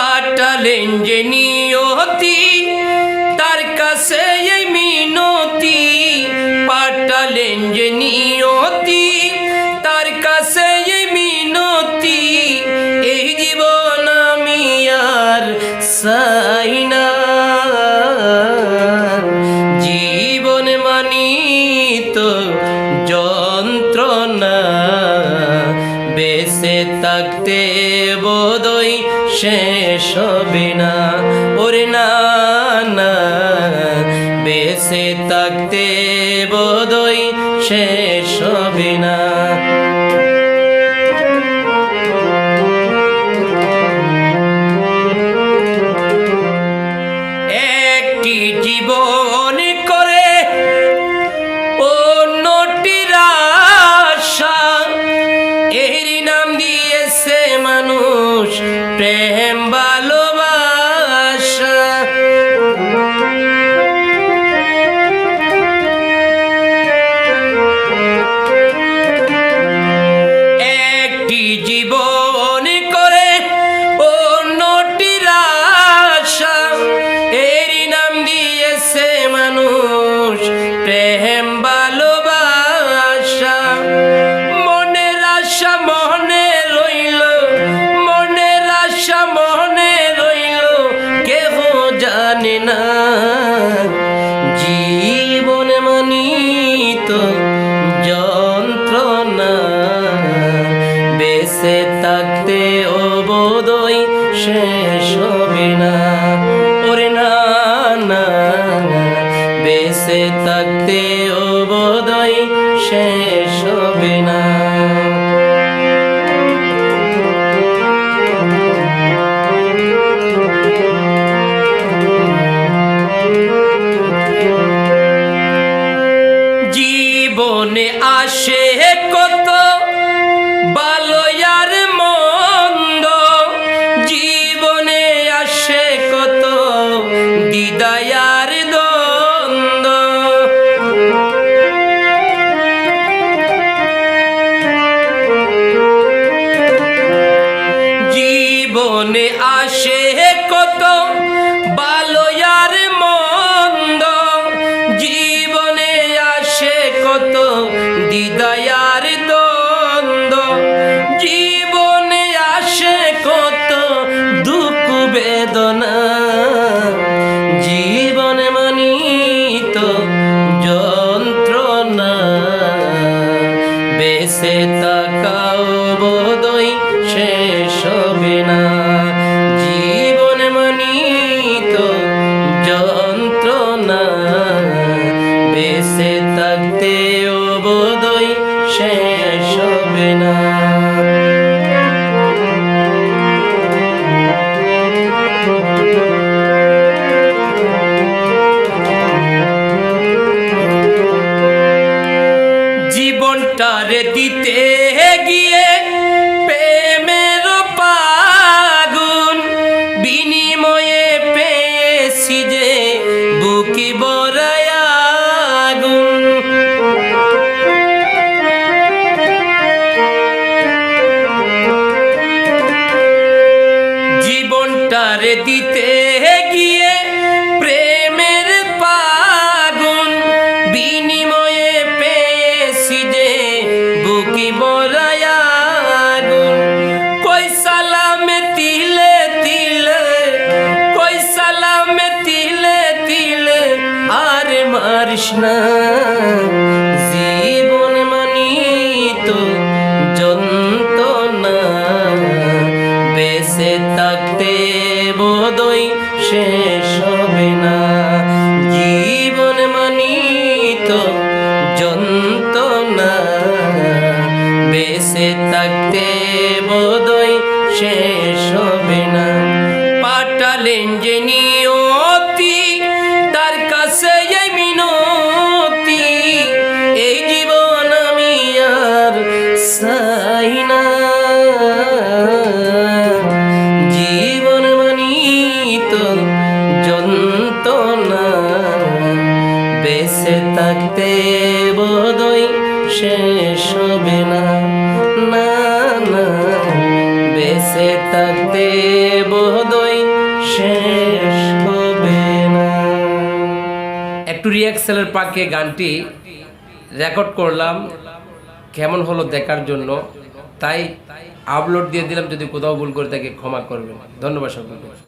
পাঠালেন যে নিয়তি তার কাছে এই মিনতি। পাঠালেন যে নিয়তি তার কাছে এই মিনতি। এই জীবন আমি আর চাই না। জীবন মানি তো যন্ত্রণা, বেঁচে থাকতে শেষ হবে ওরে না না থাকতে বোধই শেষ হবে একটি জীবন প্রেম বেঁচে থাকতে ও শেষ হবে না। জীবনে আসে কত জীবনে আসে কত বালো আর মন্দ। জীবনে আসে কত দিদায়ার করেন যে নিয়তি তার কাছে মিনতি, এই জীবন আমি আর চাই না। জীবন তো যন্ত্রণা বেসে থাকতে বোধই শেষ হবে না। না বেসে থাক একটু রিয়াক্সেলের পাকে গানটি রেকর্ড করলাম। কেমন হলো দেখার জন্য? তাই আপলোড দিয়ে দিলাম, যদি কোথাও ভুল করে তাকে ক্ষমা করবেন। ধন্যবাদ সকলকে।